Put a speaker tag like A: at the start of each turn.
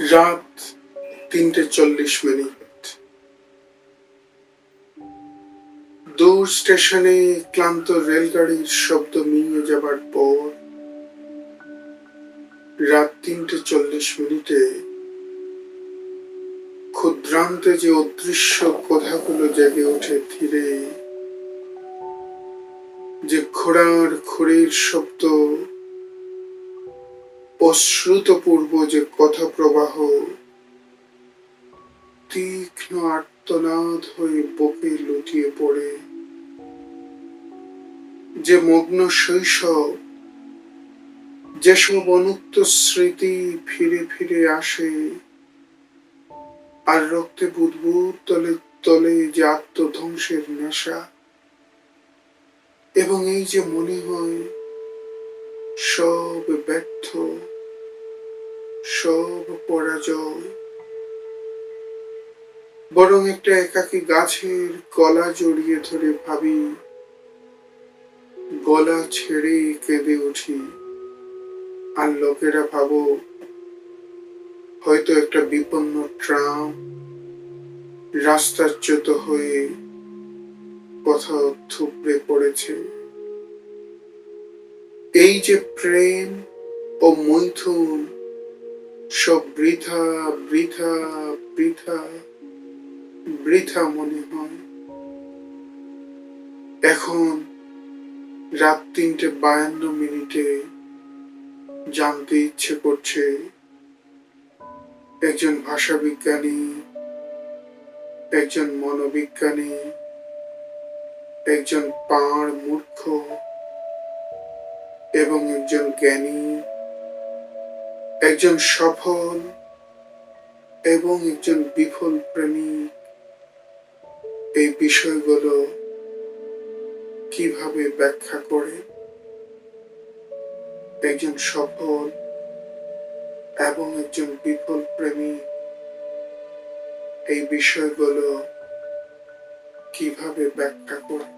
A: রাত তিনটে চল্লিশ মিনিট। দূর স্টেশনে ক্লান্ত রেলগাড়ির শব্দ মিলিয়ে যাবার পর রাত তিনটে চল্লিশ মিনিটে ক্ষুদ্রান্তে যে অদৃশ্য কথাগুলো জেগে ওঠে ধীরে, যে ঘোড়ার খুঁড়ির শব্দ অশ্রুতপূর্ব যে কথা প্রবাহ তীক্ষ্ণ আর্তনাদ হয়ে বুকে লুটিয়ে পড়ে, যে মগ্ন শৈশব যেসব অনুক্ত স্মৃতি ফিরে ফিরে আসে, আর রক্তে বুদবুদ তলে তলে যে আত্মধ্বংসের নেশা, এবং এই যে মনে হয় সব ব্যর্থ সব পরাজয়। বরং একটা একাকী গাছের গলা জড়িয়ে ধরে ভাবি, গলা ছেড়ে কেঁদে উঠি। আর লোকেরা ভাবো, হয়তো একটা বিপন্ন ট্রাম রাস্তাচ্যুত হয়ে কোথাও থুবড়ে পড়েছে। এই যে প্রেম ও মৈথুন সব বৃথা বৃথা বৃথা বৃথা মনে হয়। এখন রাত তিনটে বায়ান্ন মিনিটে জানতে ইচ্ছে করছে একজন ভাষাবিজ্ঞানী, একজন মনোবিজ্ঞানী, একজন পাঁড় মূর্খ এবং একজন জ্ঞানী। একজন সফল এবং একজন বিফল প্রেমিক। এই বিষয়গুলো কীভাবে ব্যাখ্যা করে? একজন সফল এবং একজন বিফল প্রেমিক। এই বিষয়গুলো কীভাবে ব্যাখ্যা করে?